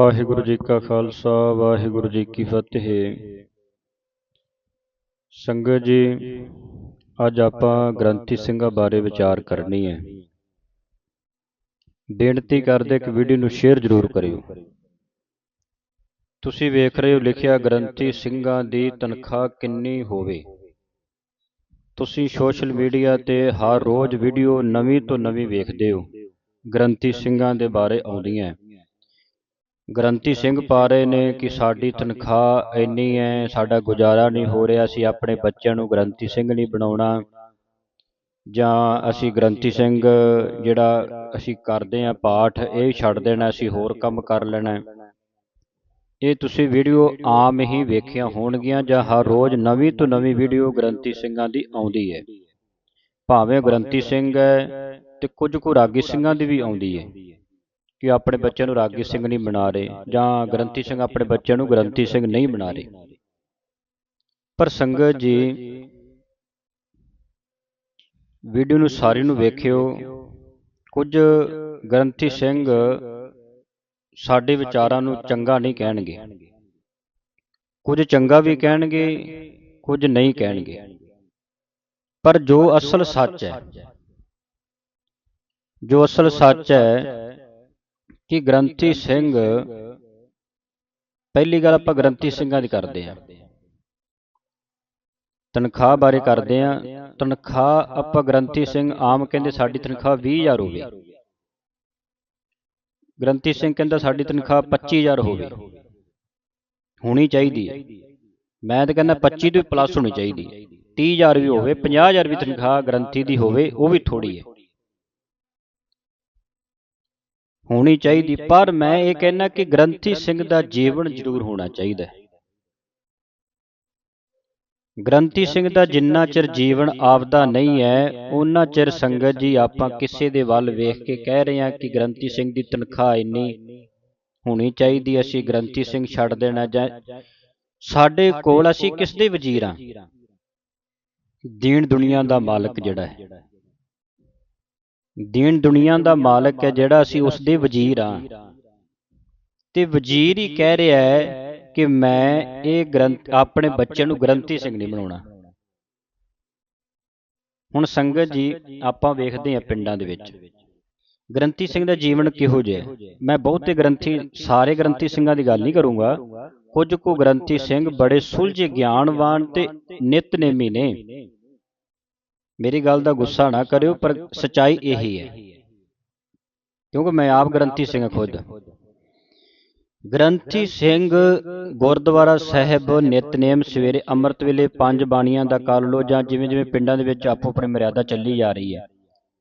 ਵਾਹਿਗੁਰੂ ਜੀ ਕਾ ਖਾਲਸਾ, ਵਾਹਿਗੁਰੂ ਜੀ ਕੀ ਫਤਿਹ। ਸੰਗਤ ਜੀ, ਅੱਜ ਆਪਾਂ ਗ੍ਰੰਥੀ ਸਿੰਘਾਂ ਬਾਰੇ ਵਿਚਾਰ ਕਰਨੀ ਹੈ। ਬੇਨਤੀ ਕਰਦੇ ਕਿ ਵੀਡੀਓ ਨੂੰ ਸ਼ੇਅਰ ਜ਼ਰੂਰ ਕਰਿਓ। ਤੁਸੀਂ ਵੇਖ ਰਹੇ ਹੋ, ਲਿਖਿਆ ਗ੍ਰੰਥੀ ਸਿੰਘਾਂ ਦੀ ਤਨਖਾਹ ਕਿੰਨੀ ਹੋਵੇ। ਤੁਸੀਂ ਸੋਸ਼ਲ ਮੀਡੀਆ ਤੇ ਹਰ ਰੋਜ਼ ਵੀਡੀਓ ਨਵੀਂ ਤੋਂ ਨਵੀਂ ਵੇਖਦੇ ਹੋ। ਗ੍ਰੰਥੀ ਸਿੰਘਾਂ ਦੇ ਬਾਰੇ ਆਉਂਦੀਆਂ। ਹੈ। ਗ੍ਰੰਥੀ ਸਿੰਘ ਪਾ ਰਹੇ ਨੇ ਕਿ ਸਾਡੀ ਤਨਖਾਹ ਇੰਨੀ ਹੈ ਸਾਡਾ ਗੁਜ਼ਾਰਾ ਨਹੀਂ ਹੋ ਰਿਹਾ, ਅਸੀਂ ਆਪਣੇ ਬੱਚਿਆਂ ਨੂੰ ਗ੍ਰੰਥੀ ਸਿੰਘ ਨਹੀਂ ਬਣਾਉਣਾ। ਜਾਂ ਅਸੀਂ ਗ੍ਰੰਥੀ ਸਿੰਘ ਜਿਹੜਾ ਅਸੀਂ ਕਰਦੇ ਆ ਪਾਠ, ਇਹ ਛੱਡ ਦੇਣਾ, ਅਸੀਂ ਹੋਰ ਕੰਮ ਕਰ ਲੈਣਾ। ਇਹ ਤੁਸੀਂ ਵੀਡੀਓ ਆਮ ਹੀ ਵੇਖੀਆਂ ਹੋਣਗੀਆਂ ਜਾਂ ਹਰ ਰੋਜ਼ ਨਵੀਂ ਤੋਂ ਨਵੀਂ ਵੀਡੀਓ ਗ੍ਰੰਥੀ ਸਿੰਘਾਂ ਦੀ ਆਉਂਦੀ ਹੈ ਭਾਵੇਂ ਗ੍ਰੰਥੀ ਸਿੰਘ ਹੈ ਤੇ ਕੁਝ ਕੁ ਰਾਗੀ ਸਿੰਘਾਂ ਦੀ ਵੀ ਆਉਂਦੀ ਹੈ ਕਿ ਆਪਣੇ ਬੱਚਿਆਂ ਨੂੰ ਰਾਗੀ ਸਿੰਘ ਨਹੀਂ ਬਣਾ ਰਹੇ ਜਾਂ ਗ੍ਰੰਥੀ ਸਿੰਘ ਆਪਣੇ ਬੱਚਿਆਂ ਨੂੰ ਗ੍ਰੰਥੀ ਸਿੰਘ ਨਹੀਂ ਬਣਾ ਰਹੇ। ਪਰ ਸੰਗਤ ਜੀ ਵੀਡੀਓ ਨੂੰ ਸਾਰੀ ਨੂੰ ਵੇਖਿਓ। ਕੁਝ ਗ੍ਰੰਥੀ ਸਿੰਘ ਸਾਡੇ ਵਿਚਾਰਾਂ ਨੂੰ ਚੰਗਾ ਨਹੀਂ ਕਹਿਣਗੇ। ਕੁਝ ਚੰਗਾ ਵੀ ਕਹਿਣਗੇ ਕੁਝ ਨਹੀਂ ਕਹਿਣਗੇ। ਪਰ ਜੋ ਅਸਲ ਸੱਚ ਹੈ ਜੋ ਅਸਲ ਸੱਚ ਹੈ ਕਿ ਗ੍ਰੰਥੀ ਸਿੰਘ ਪਹਿਲੀ ਗੱਲ ਆਪਾਂ ਗ੍ਰੰਥੀ ਸਿੰਘਾਂ ਦੀ ਕਰਦੇ ਹਾਂ। ਤਨਖਾਹ ਬਾਰੇ ਕਰਦੇ ਹਾਂ। ਤਨਖਾਹ ਆਪਾਂ ਗ੍ਰੰਥੀ ਸਿੰਘ ਆਮ ਕਹਿੰਦੇ ਸਾਡੀ ਤਨਖਾਹ 20000 ਹੋਵੇ। ਗ੍ਰੰਥੀ ਸਿੰਘ ਕਹਿੰਦਾ ਸਾਡੀ ਤਨਖਾਹ 25000 ਹੋਵੇ। ਹੋਣੀ ਚਾਹੀਦੀ ਹੈ। ਮੈਂ ਤਾਂ ਕਹਿੰਦਾ 25 ਤੋਂ ਪਲੱਸ ਹੋਣੀ ਚਾਹੀਦੀ 30000 ਵੀ ਹੋਵੇ 50000 ਵੀ ਤਨਖਾਹ ਗ੍ਰੰਥੀ ਦੀ ਹੋਵੇ, ਉਹ ਵੀ ਥੋੜੀ ਹੈ। ਹੋਣੀ ਚਾਹੀਦੀ ਪਰ ਮੈਂ ਇਹ ਕਹਿਣਾ ਕਿ ਗ੍ਰੰਥੀ ਸਿੰਘ ਦਾ ਜੀਵਨ ਜ਼ਰੂਰ ਹੋਣਾ ਚਾਹੀਦਾ ਹੈ। ਗ੍ਰੰਥੀ ਸਿੰਘ ਦਾ ਜਿੰਨਾ ਚਿਰ ਜੀਵਨ ਆਪਦਾ ਨਹੀਂ ਹੈ ਉਹਨਾਂ ਚਿਰ ਸੰਗਤ ਜੀ ਆਪਾਂ ਕਿਸੇ ਦੇ ਵੱਲ ਵੇਖ ਕੇ ਕਹਿ ਰਹੇ ਹਾਂ ਕਿ ਗ੍ਰੰਥੀ ਸਿੰਘ ਦੀ ਤਨਖਾਹ ਇੰਨੀ ਹੋਣੀ ਚਾਹੀਦੀ ਅਸੀਂ ਗ੍ਰੰਥੀ ਸਿੰਘ ਛੱਡ ਦੇਣਾ ਜਾਂ ਸਾਡੇ ਕੋਲ ਅਸੀਂ ਕਿਸ ਦੇ ਵਜ਼ੀਰ ਹਾਂ? ਦੀਨ ਦੁਨੀਆ ਦਾ ਮਾਲਕ ਜਿਹੜਾ ਹੈ। ਦੀਨ ਦੁਨੀਆ ਦਾ ਮਾਲਕ ਹੈ ਜਿਹੜਾ ਅਸੀਂ ਉਸ ਦੇ ਵਜ਼ੀਰ ਹਾਂ। ਤੇ ਵਜ਼ੀਰ ਹੀ ਕਹਿ ਰਿਹਾ ਹੈ ਕਿ ਮੈਂ ਇਹ ਗ੍ਰੰਥ ਆਪਣੇ ਬੱਚਿਆਂ ਨੂੰ ਗ੍ਰੰਥੀ ਸਿੰਘ ਨਹੀਂ ਬਣਾਉਣਾ। ਹੁਣ ਸੰਗਤ ਜੀ, ਆਪਾਂ ਵੇਖਦੇ ਹਾਂ ਪਿੰਡਾਂ ਦੇ ਵਿੱਚ। ਗ੍ਰੰਥੀ ਸਿੰਘ ਦਾ ਜੀਵਨ ਕਿਹੋ ਜਿਹਾ ਮੈਂ ਬਹੁਤੇ ਗ੍ਰੰਥੀ, ਸਾਰੇ ਗ੍ਰੰਥੀ ਸਿੰਘਾਂ ਦੀ ਗੱਲ ਨਹੀਂ ਕਰੂੰਗਾ। ਕੁਝ ਕੁ ਗ੍ਰੰਥੀ ਸਿੰਘ ਬੜੇ ਸੁਲਝੇ, ਗਿਆਨਵਾਨ ਤੇ ਨਿਤਨੇਮੀ ਨੇ। ਮੇਰੀ ਗੱਲ ਦਾ ਗੁੱਸਾ ਨਾ ਕਰਿਓ, ਪਰ ਸਚਾਈ ਇਹੀ ਹੈ। ਕਿਉਂਕਿ ਮੈਂ ਆਪ ਗ੍ਰੰਥੀ ਸਿੰਘ ਖੁਦ। ਗ੍ਰੰਥੀ ਸਿੰਘ ਗੁਰਦੁਆਰਾ ਸਾਹਿਬ ਨਿਤਨੇਮ ਸਵੇਰੇ ਅੰਮ੍ਰਿਤ ਵੇਲੇ ਪੰਜ ਬਾਣੀਆਂ ਦਾ ਕਰ ਲੋ ਜਾਂ ਜਿਵੇਂ ਜਿਵੇਂ ਪਿੰਡਾਂ ਦੇ ਵਿੱਚ ਆਪੋ ਆਪਣੇ ਮਰਿਆਦਾ ਚੱਲੀ ਜਾ ਰਹੀ ਹੈ।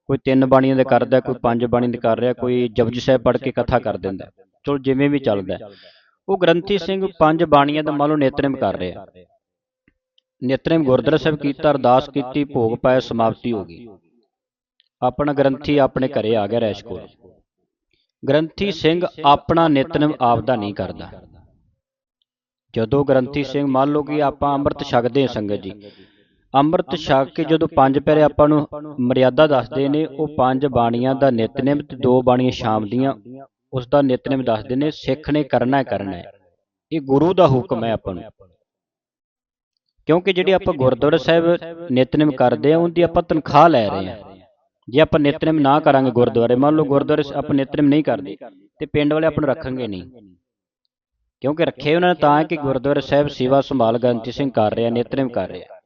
ਕੋਈ ਤਿੰਨ ਬਾਣੀਆਂ ਦੇ ਕਰਦਾ, ਕੋਈ ਪੰਜ ਬਾਣੀ ਦੇ ਕਰ ਰਿਹਾ, ਕੋਈ ਜਪਜੀ ਸਾਹਿਬ ਪੜ੍ਹ ਕੇ ਕਥਾ ਕਰ ਦਿੰਦਾ। ਚਲੋ, ਜਿਵੇਂ ਵੀ ਚੱਲਦਾ। ਉਹ ਗ੍ਰੰਥੀ ਸਿੰਘ ਪੰਜ ਬਾਣੀਆਂ ਦਾ ਮੰਨ ਲਓ ਨਿਤਨੇਮ ਕਰ ਰਿਹਾ। ਨਿਤਨੇਮ ਗੁਰਦੁਆਰਾ ਸਾਹਿਬ ਕੀਤਾ ਅਰਦਾਸ ਕੀਤੀ, ਭੋਗ ਪਾਇਆ, ਸਮਾਪਤੀ ਹੋ ਗਈ। ਆਪਣਾ ਗ੍ਰੰਥੀ ਆਪਣੇ ਘਰੇ ਆ ਗਿਆ ਰੈਸ਼ ਕੋਲ। ਗ੍ਰੰਥੀ ਸਿੰਘ ਆਪਣਾ ਨਿਤਨੇਮ ਆਪਦਾ ਨਹੀਂ ਕਰਦਾ। ਜਦੋਂ ਗ੍ਰੰਥੀ ਸਿੰਘ ਮੰਨ ਲਓ ਕਿ ਆਪਾਂ ਅੰਮ੍ਰਿਤ ਛਕਦੇ ਹਾਂ ਸੰਗਤ ਜੀ, ਅੰਮ੍ਰਿਤ ਛਕ ਕੇ ਜਦੋਂ ਪੰਜ ਪੈਰੇ ਆਪਾਂ ਨੂੰ ਮਰਿਆਦਾ ਦੱਸਦੇ ਨੇ, ਉਹ ਪੰਜ ਬਾਣੀਆਂ ਦਾ ਨਿਤਨੇਮ ਤੇ ਦੋ ਬਾਣੀਆਂ ਸ਼ਾਮ ਦੀਆਂ ਉਸ ਦਾ ਨਿਤਨੇਮ ਦੱਸਦੇ ਨੇ, ਸਿੱਖ ਨੇ ਕਰਨਾ ਕਰਨਾ ਹੈ। ਇਹ ਗੁਰੂ ਦਾ ਹੁਕਮ ਹੈ ਆਪਾਂ ਨੂੰ। ਕਿਉਂਕਿ ਜਿਹੜੀ ਆਪਾਂ ਗੁਰਦੁਆਰਾ ਸਾਹਿਬ ਨਿਤਨੇਮ ਕਰਦੇ ਆ ਉਹਦੀ ਆਪਾਂ ਤਨਖਾਹ ਲੈ ਰਹੇ ਆ ਜੇ ਆਪਾਂ ਨਿਤਨੇਮ ਨਾ ਕਰਾਂਗੇ ਗੁਰਦੁਆਰੇ ਮੰਨ ਲਓ ਗੁਰਦੁਆਰੇ ਆਪਾਂ ਨਿਤਨੇਮ ਨਹੀਂ ਕਰਦੇ ਤੇ ਪਿੰਡ ਵਾਲੇ ਆਪਾਂ ਨੂੰ ਰੱਖਣਗੇ ਨਹੀਂ। ਕਿਉਂਕਿ ਰੱਖੇ ਉਹਨਾਂ ਨੇ ਤਾਂ ਕਿ ਗੁਰਦੁਆਰਾ ਸਾਹਿਬ ਸੇਵਾ ਸੰਭਾਲ ਗ੍ਰੰਥੀ ਸਿੰਘ ਕਰ ਰਿਹਾ ਨਿਤਨੇਮ ਕਰ ਰਿਹਾ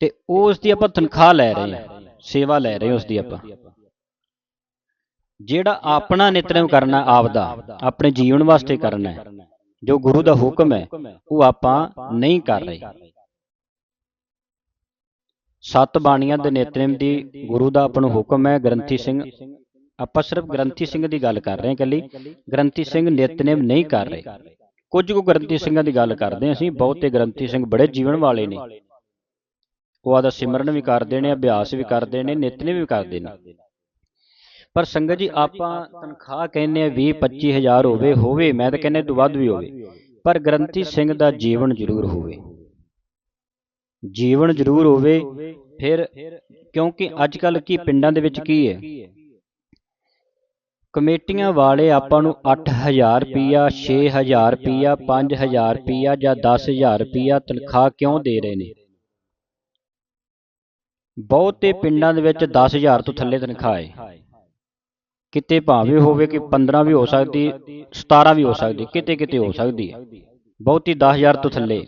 ਤੇ ਉਸ ਦੀ ਆਪਾਂ ਤਨਖਾਹ ਲੈ ਰਹੇ ਹਾਂ ਸੇਵਾ ਲੈ ਰਹੇ ਉਸ ਦੀ ਆਪਾਂ। ਜਿਹੜਾ ਆਪਣਾ ਨਿਤਨੇਮ ਕਰਨਾ ਆਪਦਾ ਆਪਣੇ ਜੀਵਨ ਵਾਸਤੇ ਕਰਨਾ ਹੈ। ਜੋ ਗੁਰੂ ਦਾ ਹੁਕਮ ਹੈ, ਉਹ ਆਪਾਂ ਨਹੀਂ ਕਰ ਰਹੇ। ਸੱਤ ਬਾਣੀਆਂ ਦੇ ਨਿਤਨੇਮ ਦੀ ਗੁਰੂ ਦਾ ਆਪਾਂ ਨੂੰ ਹੁਕਮ ਹੈ, ਗ੍ਰੰਥੀ ਸਿੰਘ। ਆਪਾਂ ਸਿਰਫ ਗ੍ਰੰਥੀ ਸਿੰਘ ਦੀ ਗੱਲ ਕਰ ਰਹੇ ਹਾਂ ਇਕੱਲੀ। ਗ੍ਰੰਥੀ ਸਿੰਘ ਨਿਤਨੇਮ ਨਹੀਂ ਕਰ ਰਹੇ। ਕੁਝ ਕੁ ਗ੍ਰੰਥੀ ਸਿੰਘਾਂ ਦੀ ਗੱਲ ਕਰਦੇ ਹਾਂ ਅਸੀਂ, ਬਹੁਤੇ ਗ੍ਰੰਥੀ ਸਿੰਘ ਬੜੇ ਜੀਵਨ ਵਾਲੇ ਨੇ। ਉਹ ਆਦਾ ਸਿਮਰਨ ਵੀ ਕਰਦੇ ਨੇ ਅਭਿਆਸ ਵੀ ਕਰਦੇ ਨੇ ਨਿਤਨੇਮ ਵੀ ਕਰਦੇ ਨੇ ਪਰ ਸੰਗਤ ਜੀ ਆਪਾਂ ਤਨਖਾਹ ਕਹਿੰਦੇ ਆ 20 25000 ਹੋਵੇ ਹੋਵੇ ਮੈਂ ਤਾਂ ਕਹਿੰਦਾ ਤੋਂ ਵੱਧ ਵੀ ਹੋਵੇ। ਪਰ ਗ੍ਰੰਥੀ ਸਿੰਘ ਦਾ ਜੀਵਨ ਜ਼ਰੂਰ ਹੋਵੇ। ਜੀਵਨ ਜ਼ਰੂਰ ਹੋਵੇ ਫਿਰ ਕਿਉਂਕਿ ਅੱਜ ਕੱਲ ਕੀ ਪਿੰਡਾਂ ਦੇ ਵਿੱਚ ਕੀ ਹੈ? ਕਮੇਟੀਆਂ ਵਾਲੇ ਆਪਾਂ ਨੂੰ 8000 ਰੁਪਿਆ 6000 ਰੁਪਿਆ 5000 ਰੁਪਿਆ ਜਾਂ 10000 ਰੁਪਿਆ ਤਨਖਾਹ ਕਿਉਂ ਦੇ ਰਹੇ ਨੇ? ਬਹੁਤੇ ਪਿੰਡਾਂ ਦੇ ਵਿੱਚ 10000 ਤੋਂ ਥੱਲੇ ਤਨਖਾਹ ਹੈ। ਕਿਤੇ ਭਾਵੇਂ ਹੋਵੇ ਕਿ 15 ਵੀ ਹੋ ਸਕਦੀ 17 ਵੀ ਹੋ ਸਕਦੀ ਕਿਤੇ ਕਿਤੇ ਹੋ ਸਕਦੀ। ਹੈ ਬਹੁਤੀ 10000 ਤੋਂ ਥੱਲੇ।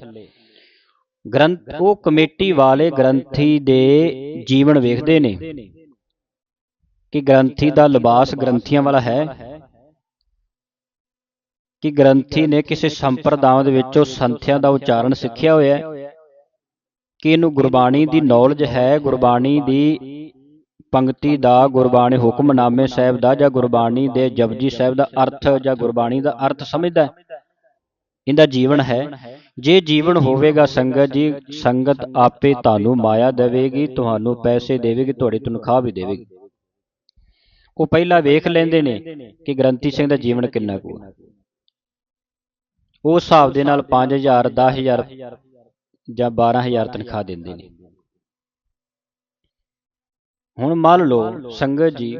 ਗ੍ਰੰਥ ਉਹ ਕਮੇਟੀ ਵਾਲੇ ਗ੍ਰੰਥੀ ਦੇ ਜੀਵਨ ਵੇਖਦੇ ਨੇ। ਕਿ ਗ੍ਰੰਥੀ ਦਾ ਲਿਬਾਸ ਗ੍ਰੰਥੀਆਂ ਵਾਲਾ ਹੈ। ਕਿ ਗ੍ਰੰਥੀ ਨੇ ਕਿਸੇ ਸੰਪਰਦਾਵਾਂ ਦੇ ਵਿੱਚੋਂ ਸੰਥਿਆਂ ਦਾ ਉਚਾਰਨ ਸਿੱਖਿਆ ਹੋਇਆ ਹੈ। ਕਿ ਇਹਨੂੰ ਗੁਰਬਾਣੀ ਦੀ ਨੌਲੇਜ ਹੈ ਗੁਰਬਾਣੀ ਦੀ ਪੰਕਤੀ ਦਾ ਗੁਰਬਾਣੀ ਹੁਕਮਨਾਮੇ ਸਾਹਿਬ ਦਾ ਜਾਂ ਗੁਰਬਾਣੀ ਦੇ ਜਪਜੀ ਸਾਹਿਬ ਦਾ ਅਰਥ ਜਾਂ ਗੁਰਬਾਣੀ ਦਾ ਅਰਥ ਸਮਝਦਾ ਹੈ। ਇਹਦਾ ਜੀਵਨ ਹੈ। ਜੇ ਜੀਵਨ ਹੋਵੇਗਾ ਸੰਗਤ ਜੀ, ਸੰਗਤ ਆਪੇ ਤੁਹਾਨੂੰ ਮਾਇਆ ਦੇਵੇਗੀ, ਤੁਹਾਨੂੰ ਪੈਸੇ ਦੇਵੇਗੀ, ਤੁਹਾਡੀ ਤਨਖਾਹ ਵੀ ਦੇਵੇਗੀ। ਉਹ ਪਹਿਲਾਂ ਵੇਖ ਲੈਂਦੇ ਨੇ ਕਿ ਗ੍ਰੰਥੀ ਸਿੰਘ ਦਾ ਜੀਵਨ ਕਿੰਨਾ ਕੁ ਹੈ। ਉਸ ਹਿਸਾਬ ਦੇ ਨਾਲ 5000 10000 ਜਾਂ 12000 ਤਨਖਾਹ ਦਿੰਦੇ ਨੇ। ਹੁਣ ਮੰਨ ਲਓ ਸੰਗਤ ਜੀ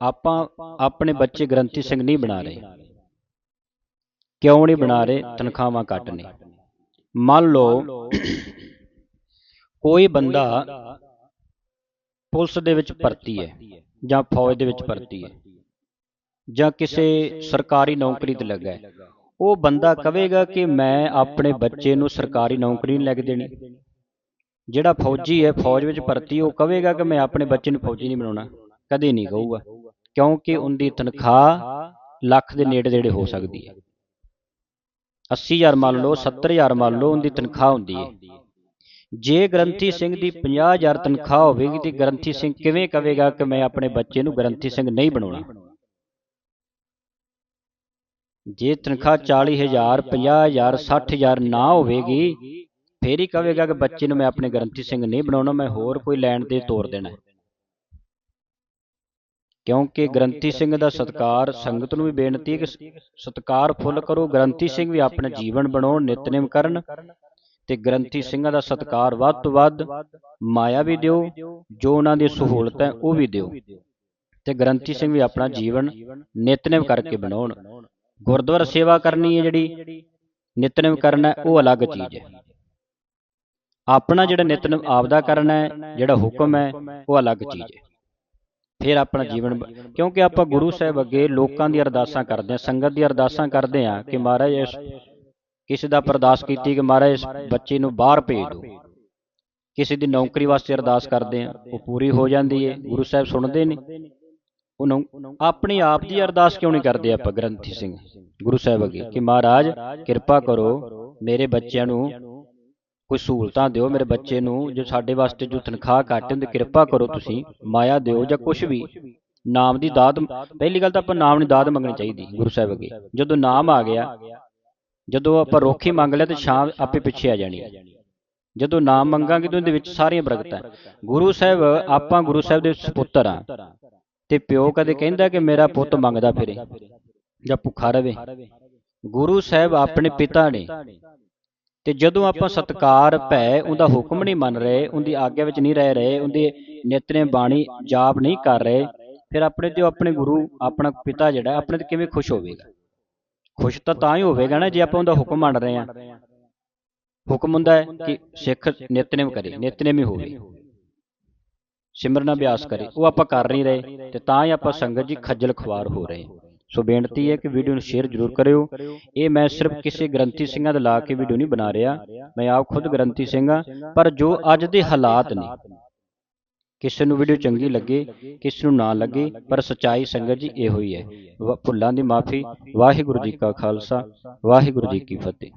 ਆਪਾਂ ਆਪਣੇ ਬੱਚੇ ਗ੍ਰੰਥੀ ਸਿੰਘ ਨਹੀਂ ਬਣਾ ਰਹੇ। ਕਿਉਂ ਨਹੀਂ ਬਣਾ ਰਹੇ? ਤਨਖਾਹਾਂ ਘੱਟ ਨੇ। ਮੰਨ ਲਓ ਕੋਈ ਬੰਦਾ ਪੁਲਿਸ ਦੇ ਵਿੱਚ ਭਰਤੀ ਹੈ ਜਾਂ ਫੌਜ ਦੇ ਵਿੱਚ ਭਰਤੀ ਹੈ। ਜਾਂ ਕਿਸੇ ਸਰਕਾਰੀ ਨੌਕਰੀ ਤੇ ਲੱਗਾ ਹੈ। ਉਹ ਬੰਦਾ ਕਹੇਗਾ ਕਿ ਮੈਂ ਆਪਣੇ ਬੱਚੇ ਨੂੰ ਸਰਕਾਰੀ ਨੌਕਰੀ ਨਹੀਂ ਲੱਗ ਦੇਣੀ। ਜਿਹੜਾ ਫੌਜੀ ਹੈ ਫੌਜ ਵਿੱਚ ਭਰਤੀ ਉਹ ਕਹੇਗਾ ਕਿ ਮੈਂ ਆਪਣੇ ਬੱਚੇ ਨੂੰ ਫੌਜੀ ਨਹੀਂ ਬਣਾਉਣਾ ਕਦੇ ਨਹੀਂ ਕਹੂਗਾ। ਕਿਉਂਕਿ ਉਹਦੀ ਤਨਖਾਹ ਲੱਖ ਦੇ ਨੇੜੇ ਨੇੜੇ ਹੋ ਸਕਦੀ ਹੈ। 80000 ਮੰਨ ਲਓ 70000 ਮੰਨ ਲਓ ਉਹਦੀ ਤਨਖਾਹ ਹੁੰਦੀ ਹੈ। ਜੇ ਗ੍ਰੰਥੀ ਸਿੰਘ ਦੀ 50000 ਤਨਖਾਹ ਹੋਵੇਗੀ ਤੇ ਗ੍ਰੰਥੀ ਸਿੰਘ ਕਿਵੇਂ ਕਹੇਗਾ ਕਿ ਮੈਂ ਆਪਣੇ ਬੱਚੇ ਨੂੰ ਗ੍ਰੰਥੀ ਸਿੰਘ ਨਹੀਂ ਬਣਾਉਣਾ? ਜੇ ਤਨਖਾਹ 40000 50000 60000 ਨਾ ਹੋਵੇਗੀ ਫੇਰ ਹੀ ਕਹੇਗਾ ਕਿ ਬੱਚੇ ਨੂੰ ਮੈਂ ਆਪਣੇ ਗ੍ਰੰਥੀ ਸਿੰਘ ਨਹੀਂ ਬਣਾਉਣਾ ਮੈਂ ਹੋਰ ਕੋਈ ਲੈਣ ਦੇ ਤੋਰ ਦੇਣਾ ਕਿਉਂਕਿ ਗ੍ਰੰਥੀ ਸਿੰਘ ਦਾ ਸਤਕਾਰ ਸੰਗਤ ਨੂੰ ਵੀ ਬੇਨਤੀ ਹੈ ਕਿ ਸ- ਸਤਕਾਰ ਫੁੱਲ ਕਰੋ ਗ੍ਰੰਥੀ ਸਿੰਘ ਵੀ ਆਪਣਾ ਜੀਵਨ ਬਣਾਉਣ ਨਿਤਨੇਮ ਕਰਨ ਤੇ ਗ੍ਰੰਥੀ ਸਿੰਘਾਂ ਦਾ ਸਤਕਾਰ ਵੱਧ ਤੋਂ ਵੱਧ ਮਾਇਆ ਵੀ ਦਿਓ ਜੋ ਉਹਨਾਂ ਦੀ ਸਹੂਲਤ ਹੈ ਉਹ ਵੀ ਦਿਓ। ਤੇ ਗ੍ਰੰਥੀ ਸਿੰਘ ਵੀ ਆਪਣਾ ਜੀਵਨ ਨਿਤਨੇਮ ਕਰਕੇ ਬਣਾਉਣ। ਗੁਰਦੁਆਰਾ ਸੇਵਾ ਕਰਨੀ ਹੈ ਜਿਹੜੀ ਨਿਤਨੇਮ ਕਰਨਾ ਹੈ, ਉਹ ਅਲੱਗ ਚੀਜ਼ ਹੈ। ਆਪਣਾ ਜਿਹੜਾ ਨਿਤਨੇਮ ਆਪਦਾ ਕਰਨਾ ਹੈ ਜਿਹੜਾ ਹੁਕਮ ਹੈ ਉਹ ਅਲੱਗ ਚੀਜ਼ ਹੈ। ਫਿਰ ਆਪਣਾ ਜੀਵਨ ਕਿਉਂਕਿ ਆਪਾਂ ਗੁਰੂ ਸਾਹਿਬ ਅੱਗੇ ਲੋਕਾਂ ਦੀ ਅਰਦਾਸਾਂ ਕਰਦੇ ਹਾਂ ਸੰਗਤ ਦੀ ਅਰਦਾਸਾਂ ਕਰਦੇ ਹਾਂ ਕਿ ਮਹਾਰਾਜ ਇਸ ਕਿਸੇ ਦਾ ਅਰਦਾਸ ਕੀਤੀ ਕਿ ਮਹਾਰਾਜ ਇਸ ਬੱਚੇ ਨੂੰ ਬਾਹਰ ਭੇਜ ਦਿਓ। ਕਿਸੇ ਦੀ ਨੌਕਰੀ ਵਾਸਤੇ ਅਰਦਾਸ ਕਰਦੇ ਹਾਂ ਉਹ ਪੂਰੀ ਹੋ ਜਾਂਦੀ ਹੈ ਗੁਰੂ ਸਾਹਿਬ ਸੁਣਦੇ ਨੇ ਉਹਨੂੰ ਆਪਣੀ ਆਪ ਦੀ ਅਰਦਾਸ ਕਿਉਂ ਨਹੀਂ ਕਰਦੇ ਆਪਾਂ ਗ੍ਰੰਥੀ ਸਿੰਘ? ਗੁਰੂ ਸਾਹਿਬ ਅੱਗੇ ਕਿ ਮਹਾਰਾਜ ਕਿਰਪਾ ਕਰੋ ਮੇਰੇ ਬੱਚਿਆਂ ਨੂੰ ਕੋਈ ਸਹੂਲਤਾਂ ਦਿਓ ਮੇਰੇ ਬੱਚੇ ਨੂੰ, ਜੋ ਸਾਡੇ ਵਾਸਤੇ ਜੋ ਤਨਖਾਹ ਘੱਟ ਹੁੰਦੀ ਕਿਰਪਾ ਕਰੋ ਤੁਸੀਂ, ਮਾਇਆ ਦਿਓ ਜਾਂ ਕੁਝ ਵੀ। ਨਾਮ ਦੀ ਦਾਤ, ਪਹਿਲੀ ਗੱਲ ਤਾਂ ਆਪਾਂ ਨਾਮ ਦੀ ਦਾਤ ਮੰਗਣੀ ਚਾਹੀਦੀ, ਗੁਰੂ ਸਾਹਿਬ ਅੱਗੇ। ਜਦੋਂ ਨਾਮ ਆ ਗਿਆ, ਜਦੋਂ ਆਪਾਂ ਰੋਖੀ ਮੰਗ ਲਿਆ ਤੇ ਸ਼ਾਮ ਆਪੇ ਪਿੱਛੇ ਆ ਜਾਣੀ ਜਦੋਂ ਨਾਮ ਮੰਗਾਂਗੇ ਤਾਂ ਉਹਦੇ ਵਿੱਚ ਸਾਰੀਆਂ ਬਰਕਤਾਂ ਗੁਰੂ ਸਾਹਿਬ, ਆਪਾਂ ਗੁਰੂ ਸਾਹਿਬ ਦੇ ਸੁਪੁੱਤਰ ਆ ਤੇ ਪਿਓ ਕਦੇ ਕਹਿੰਦਾ ਕਿ ਮੇਰਾ ਪੁੱਤ ਮੰਗਦਾ ਫਿਰੇ ਜਾਂ ਭੁੱਖਾ ਰਵੇ। ਗੁਰੂ ਸਾਹਿਬ ਆਪਣੇ ਪਿਤਾ ਨੇ ਤੇ ਜਦੋਂ ਆਪਾਂ ਸਤਕਾਰ ਭੈ ਉਹਦਾ ਹੁਕਮ ਨਹੀਂ ਮੰਨ ਰਹੇ, ਉਹਦੀ ਆਗਿਆ ਵਿੱਚ ਨਹੀਂ ਰਹਿ ਰਹੇ, ਉਹਦੇ ਨਿਤਨੇ ਬਾਣੀ ਜਾਪ ਨਹੀਂ ਕਰ ਰਹੇ, ਫਿਰ ਆਪਣੇ ਤੇ ਆਪਣੇ ਗੁਰੂ, ਆਪਣਾ ਪਿਤਾ ਜਿਹੜਾ ਆਪਣੇ ਤੇ ਕਿਵੇਂ ਖੁਸ਼ ਹੋਵੇਗਾ? ਖੁਸ਼ ਤਾਂ ਤਾਂ ਹੀ ਹੋਵੇਗਾ ਨਾ ਜੇ ਆਪਾਂ ਉਹਦਾ ਹੁਕਮ ਮੰਨ ਰਹੇ ਹਾਂ। ਹੁਕਮ ਹੁੰਦਾ ਹੈ ਕਿ ਸਿੱਖ ਨਿਤਨੇਮ ਕਰੇ, ਨਿਤਨੇਮ ਹੀ ਹੋਵੇ। ਸਿਮਰਨ ਅਭਿਆਸ ਕਰੇ, ਉਹ ਆਪਾਂ ਕਰ ਨਹੀਂ ਰਹੇ ਤੇ ਤਾਂ ਹੀ ਆਪਾਂ ਸੰਗਤ ਜੀ ਖੱਜਲ ਖਵਾਰ ਹੋ ਰਹੇ ਹਾਂ। ਸੋ ਬੇਨਤੀ ਹੈ ਕਿ ਵੀਡੀਓ ਨੂੰ ਸ਼ੇਅਰ ਜ਼ਰੂਰ ਕਰਿਓ। ਇਹ ਮੈਂ ਸਿਰਫ ਕਿਸੇ ਗ੍ਰੰਥੀ ਸਿੰਘਾਂ ਦੇ ਲਾ ਕੇ ਵੀਡੀਓ ਨਹੀਂ ਬਣਾ ਰਿਹਾ। ਮੈਂ ਆਪ ਖੁਦ ਗ੍ਰੰਥੀ ਸਿੰਘ ਹਾਂ, ਪਰ ਜੋ ਅੱਜ ਦੇ ਹਾਲਾਤ ਨੇ, ਕਿਸੇ ਨੂੰ ਵੀਡੀਓ ਚੰਗੀ ਲੱਗੇ, ਕਿਸੇ ਨੂੰ ਨਾ ਲੱਗੇ, ਪਰ ਸਚਾਈ ਸੰਗਤ ਜੀ ਇਹੋ ਹੀ ਹੈ। ਭੁੱਲਾਂ ਦੀ ਮਾਫੀ। ਵਾਹਿਗੁਰੂ ਜੀ ਕਾ ਖਾਲਸਾ, ਵਾਹਿਗੁਰੂ ਜੀ ਕੀ ਫਤਿਹ।